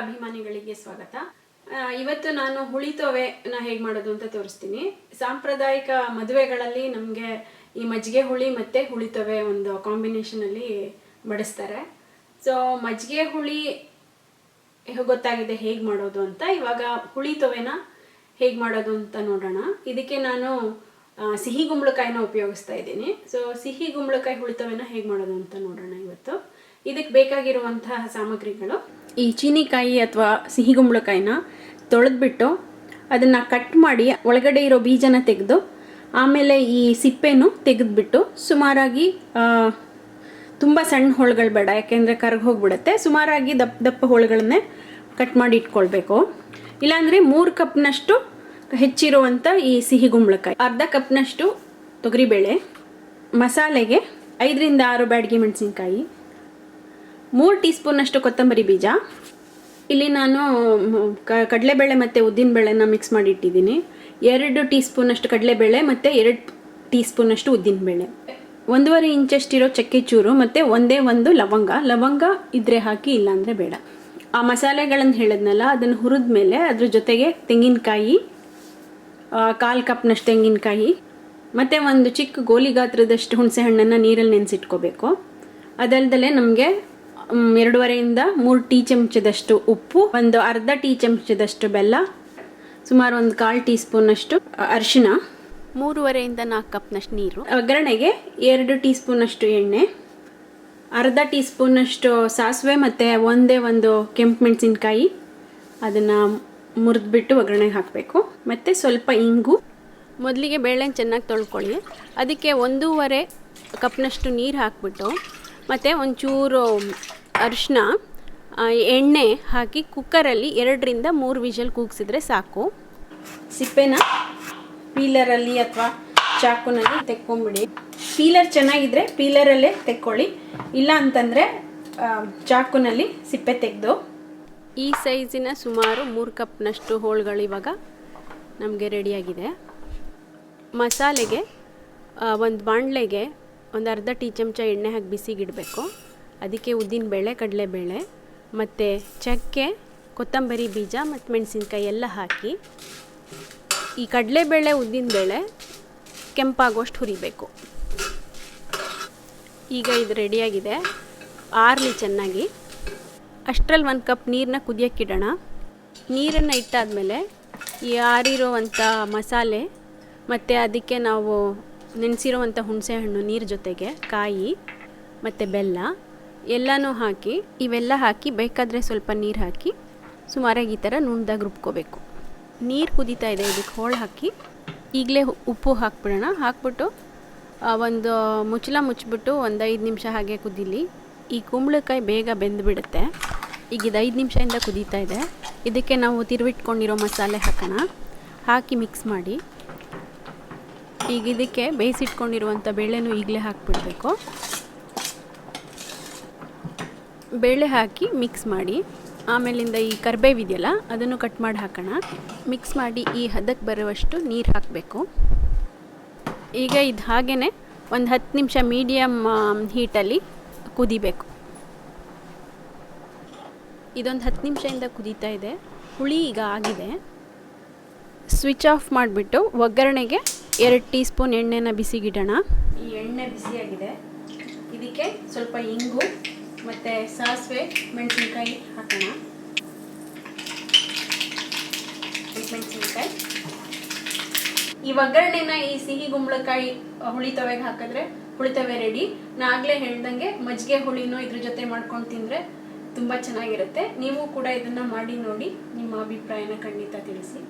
ಅಭಿಮಾನಿಗಳಿಗೆ ಸ್ವಾಗತ. ಇವತ್ತು ನಾನು ಹುಳಿತೊವೆನ ಹೇಗೆ ಮಾಡೋದು ಅಂತ ತೋರಿಸ್ತೀನಿ. ಸಾಂಪ್ರದಾಯಿಕ ಮದುವೆಗಳಲ್ಲಿ ನಮಗೆ ಈ ಮಜ್ಜಿಗೆ ಹುಳಿ ಮತ್ತು ಹುಳಿತೊವೆ ಒಂದು ಕಾಂಬಿನೇಷನಲ್ಲಿ ಬಡಿಸ್ತಾರೆ. ಸೊ ಮಜ್ಜಿಗೆ ಹುಳಿ ಗೊತ್ತಾಗಿದೆ, ಹೇಗೆ ಮಾಡೋದು ಅಂತ ಇವಾಗ ಹುಳಿತೊವೆನ ಹೇಗೆ ಮಾಡೋದು ಅಂತ ನೋಡೋಣ. ಇದಕ್ಕೆ ನಾನು ಸಿಹಿ ಗುಂಬಳಕಾಯಿನ ಉಪಯೋಗಿಸ್ತಾ ಇದ್ದೀನಿ. ಸೊ ಸಿಹಿ ಗುಂಬಳಕಾಯಿ ಹುಳಿತೊವೆನ ಹೇಗೆ ಮಾಡೋದು ಅಂತ ನೋಡೋಣ ಇವತ್ತು. ಇದಕ್ಕೆ ಬೇಕಾಗಿರುವಂತಹ ಸಾಮಗ್ರಿಗಳು ಈ ಚೀನಿಕಾಯಿ ಅಥವಾ ಸಿಹಿಗುಂಬಳಕಾಯಿನ ತೊಳೆದ್ಬಿಟ್ಟು ಅದನ್ನು ಕಟ್ ಮಾಡಿ ಒಳಗಡೆ ಇರೋ ಬೀಜನ ತೆಗೆದು ಆಮೇಲೆ ಈ ಸಿಪ್ಪೆನು ತೆಗೆದ್ಬಿಟ್ಟು ಸುಮಾರಾಗಿ ತುಂಬ ಸಣ್ಣ ಹೋಳುಗಳು ಬೇಡ, ಯಾಕೆಂದರೆ ಕರ್ಗ ಹೋಗ್ಬಿಡುತ್ತೆ. ಸುಮಾರಾಗಿ ದಪ್ಪ ದಪ್ಪ ಹೋಳುಗಳನ್ನೇ ಕಟ್ ಮಾಡಿ ಇಟ್ಕೊಳ್ಬೇಕು. ಇಲ್ಲಾಂದರೆ ಮೂರು ಕಪ್ನಷ್ಟು ಹೆಚ್ಚಿರುವಂಥ ಈ ಸಿಹಿಗುಂಬಳಕಾಯಿ ಅರ್ಧ ಕಪ್ನಷ್ಟು ತೊಗರಿಬೇಳೆ, ಮಸಾಲೆಗೆ ಐದರಿಂದ ಆರು ಬ್ಯಾಡಗಿ ಮೆಣಸಿನ್ಕಾಯಿ ಮೂರು ಟೀ ಸ್ಪೂನಷ್ಟು ಕೊತ್ತಂಬರಿ ಬೀಜ. ಇಲ್ಲಿ ನಾನು ಕಡಲೆಬೇಳೆ ಮತ್ತು ಉದ್ದಿನಬೇಳೆನ ಮಿಕ್ಸ್ ಮಾಡಿ ಇಟ್ಟಿದ್ದೀನಿ ಎರಡು ಟೀ ಸ್ಪೂನಷ್ಟು ಕಡಲೆಬೇಳೆ ಮತ್ತು ಎರಡು ಟೀ ಸ್ಪೂನಷ್ಟು ಉದ್ದಿನಬೇಳೆ. ಒಂದೂವರೆ ಇಂಚಷ್ಟಿರೋ ಚಕ್ಕೆ ಚೂರು ಮತ್ತು ಒಂದೇ ಒಂದು ಲವಂಗ. ಲವಂಗ ಇದ್ರೆ ಹಾಕಿ, ಇಲ್ಲಾಂದರೆ ಬೇಡ. ಆ ಮಸಾಲೆಗಳನ್ನು ಹೇಳಿದ್ನಲ್ಲ, ಅದನ್ನು ಹುರಿದ ಮೇಲೆ ಅದ್ರ ಜೊತೆಗೆ ತೆಂಗಿನಕಾಯಿ ಕಾಲು ಕಪ್ನಷ್ಟು ತೆಂಗಿನಕಾಯಿ, ಮತ್ತು ಒಂದು ಚಿಕ್ಕ ಗೋಲಿ ಗಾತ್ರದಷ್ಟು ಹುಣಸೆ ಹಣ್ಣನ್ನು ನೀರಲ್ಲಿ ನೆನೆಸಿಟ್ಕೋಬೇಕು. ಅದಲ್ದಲೆ ನಮಗೆ ಎರಡೂವರೆಯಿಂದ ಮೂರು ಟೀ ಚಮಚದಷ್ಟು ಉಪ್ಪು ಒಂದು ಅರ್ಧ ಟೀ ಚಮಚದಷ್ಟು ಬೆಲ್ಲ ಸುಮಾರು ಒಂದು ಕಾಲು ಟೀ ಸ್ಪೂನಷ್ಟು ಅರಿಶಿನ ಮೂರುವರೆಯಿಂದ ನಾಲ್ಕು ಕಪ್ನಷ್ಟು ನೀರು ಒಗ್ಗರಣೆಗೆ ಎರಡು ಟೀ ಸ್ಪೂನಷ್ಟು ಎಣ್ಣೆ ಅರ್ಧ ಟೀ ಸ್ಪೂನಷ್ಟು ಸಾಸಿವೆ ಮತ್ತು ಒಂದೇ ಒಂದು ಕೆಂಪು ಮೆಣಸಿನ್ಕಾಯಿ ಅದನ್ನು ಮುರಿದ್ಬಿಟ್ಟು ಒಗ್ಗರಣೆಗೆ ಹಾಕಬೇಕು. ಮತ್ತು ಸ್ವಲ್ಪ ಇಂಗು. ಮೊದಲಿಗೆ ಬೇಳೆನ ಚೆನ್ನಾಗಿ ತೊಳ್ಕೊಳ್ಳಿ. ಅದಕ್ಕೆ ಒಂದೂವರೆ ಕಪ್ನಷ್ಟು ನೀರು ಹಾಕ್ಬಿಟ್ಟು ಮತ್ತು ಒಂಚೂರು ಅರಿಶಿನ ಎಣ್ಣೆ ಹಾಕಿ ಕುಕ್ಕರಲ್ಲಿ ಎರಡರಿಂದ ಮೂರು ವಿಷಲ್ ಕೂಗಿಸಿದ್ರೆ ಸಾಕು. ಸಿಪ್ಪೆನ ಪೀಲರಲ್ಲಿ ಅಥವಾ ಚಾಕುನಲ್ಲಿ ತೆಕ್ಕೊಂಬಿಡಿ. ಪೀಲರ್ ಚೆನ್ನಾಗಿದ್ರೆ ಪೀಲರಲ್ಲೇ ತೆಕ್ಕೊಳ್ಳಿ, ಇಲ್ಲ ಅಂತಂದರೆ ಚಾಕುನಲ್ಲಿ ಸಿಪ್ಪೆ ತೆಗೆದು. ಈ ಸೈಜಿನ ಸುಮಾರು ಮೂರು ಕಪ್ನಷ್ಟು ಹೋಳುಗಳು ಇವಾಗ ನಮಗೆ ರೆಡಿಯಾಗಿದೆ. ಮಸಾಲೆಗೆ ಒಂದು ಬಾಣಲೆಗೆ ಒಂದು ಅರ್ಧ ಟೀ ಚಮಚ ಎಣ್ಣೆ ಹಾಕಿ ಬಿಸಿಗಿಡಬೇಕು. ಅದಕ್ಕೆ ಉದ್ದಿನ ಬೇಳೆ, ಕಡಲೆ ಕಡಲೆಬೇಳೆ ಮತ್ತು ಚಕ್ಕೆ, ಕೊತ್ತಂಬರಿ ಬೀಜ ಮತ್ತು ಮೆಣಸಿನ್ಕಾಯಿ ಎಲ್ಲ ಹಾಕಿ ಈ ಕಡಲೆಬೇಳೆ ಉದ್ದಿನಬೇಳೆ ಕೆಂಪಾಗುವಷ್ಟು ಹುರಿಬೇಕು. ಈಗ ಇದು ರೆಡಿಯಾಗಿದೆ. ಆರಲಿ ಚೆನ್ನಾಗಿ. ಅಷ್ಟರಲ್ಲಿ ಒಂದು ಕಪ್ ನೀರನ್ನ ಕುದಿಯೋಕ್ಕಿಡೋಣ. ನೀರನ್ನು ಇಟ್ಟಾದಮೇಲೆ ಈ ಆರಿರೋವಂಥ ಮಸಾಲೆ ಮತ್ತು ಅದಕ್ಕೆ ನಾವು ನೆನೆಸಿರೋವಂಥ ಹುಣಸೆಹಣ್ಣು ನೀರು ಜೊತೆಗೆ, ಕಾಯಿ ಮತ್ತು ಬೆಲ್ಲ, ಎಲ್ಲನೂ ಹಾಕಿ, ಇವೆಲ್ಲ ಹಾಕಿ ಬೇಕಾದರೆ ಸ್ವಲ್ಪ ನೀರು ಹಾಕಿ ಸುಮಾರಾಗಿ ಈ ಥರ ನುಣ್ದಾಗ ರುಬ್ಕೋಬೇಕು. ನೀರು ಕುದೀತಾ ಇದೆ, ಇದಕ್ಕೆ ಹೋಳು ಹಾಕಿ ಈಗಲೇ ಉಪ್ಪು ಹಾಕ್ಬಿಡೋಣ. ಹಾಕ್ಬಿಟ್ಟು ಒಂದು ಮುಚ್ಚಲ ಮುಚ್ಚಿಬಿಟ್ಟು ಒಂದು ಐದು ನಿಮಿಷ ಹಾಗೆ ಕುದೀಲಿ. ಈ ಕುಂಬಳಕಾಯಿ ಬೇಗ ಬೆಂದುಬಿಡುತ್ತೆ. ಈಗ ಇದು ಐದು ನಿಮಿಷದಿಂದ ಕುದೀತಾ ಇದೆ. ಇದಕ್ಕೆ ನಾವು ತಿರುವಿಟ್ಕೊಂಡಿರೋ ಮಸಾಲೆ ಹಾಕೋಣ. ಹಾಕಿ ಮಿಕ್ಸ್ ಮಾಡಿ. ಈಗ ಇದಕ್ಕೆ ಬೇಯಿಸಿಟ್ಕೊಂಡಿರುವಂಥ ಬೇಳೆನೂ ಈಗಲೇ ಹಾಕಿಬಿಡಬೇಕು. ಬೇಳೆ ಹಾಕಿ ಮಿಕ್ಸ್ ಮಾಡಿ, ಆಮೇಲಿಂದ ಈ ಕರ್ಬೇವಿದೆಯಲ್ಲ ಅದನ್ನು ಕಟ್ ಮಾಡಿ ಹಾಕೋಣ. ಮಿಕ್ಸ್ ಮಾಡಿ ಈ ಹದಕ್ಕೆ ಬರುವಷ್ಟು ನೀರು ಹಾಕಬೇಕು. ಈಗ ಇದು ಹಾಗೇ ಒಂದು ಹತ್ತು ನಿಮಿಷ ಮೀಡಿಯಮ್ ಹೀಟಲ್ಲಿ ಕುದಿಬೇಕು. ಇದೊಂದು ಹತ್ತು ನಿಮಿಷದಿಂದ ಕುದೀತಾ ಇದೆ. ಹುಳಿ ಈಗ ಆಗಿದೆ. ಸ್ವಿಚ್ ಆಫ್ ಮಾಡಿಬಿಟ್ಟು ಒಗ್ಗರಣೆಗೆ ಎರಡು ಟೀ ಸ್ಪೂನ್ ಎಣ್ಣೆನ ಬಿಸಿಗಿಡೋಣ. ಈ ಎಣ್ಣೆ ಬಿಸಿಯಾಗಿದೆ. ಇದಕ್ಕೆ ಸ್ವಲ್ಪ ಇಂಗು ಮತ್ತು ಸಾಸಿವೆ ಮೆಣಸಿನ್ಕಾಯಿ ಹಾಕೋಣ. ಮೆಣಸಿನ್ಕಾಯಿ. ಈ ಒಗ್ಗರಣೆನ ಈ ಸಿಹಿ ಗುಂಬಳಕಾಯಿ ಹುಳಿತವೆಗೆ ಹಾಕಿದ್ರೆ ಹುಳಿತವೆ ರೆಡಿ ನಾ ಆಗಲೇ ಹೇಳ್ದಂಗೆ ಮಜ್ಜಿಗೆ ಹುಳಿನೂ ಇದ್ರ ಜೊತೆ ಮಾಡ್ಕೊಂಡು ತಿಂದರೆ ತುಂಬ ಚೆನ್ನಾಗಿರುತ್ತೆ. ನೀವು ಕೂಡ ಇದನ್ನು ಮಾಡಿ ನೋಡಿ ನಿಮ್ಮ ಅಭಿಪ್ರಾಯನ ಖಂಡಿತ ತಿಳಿಸಿ.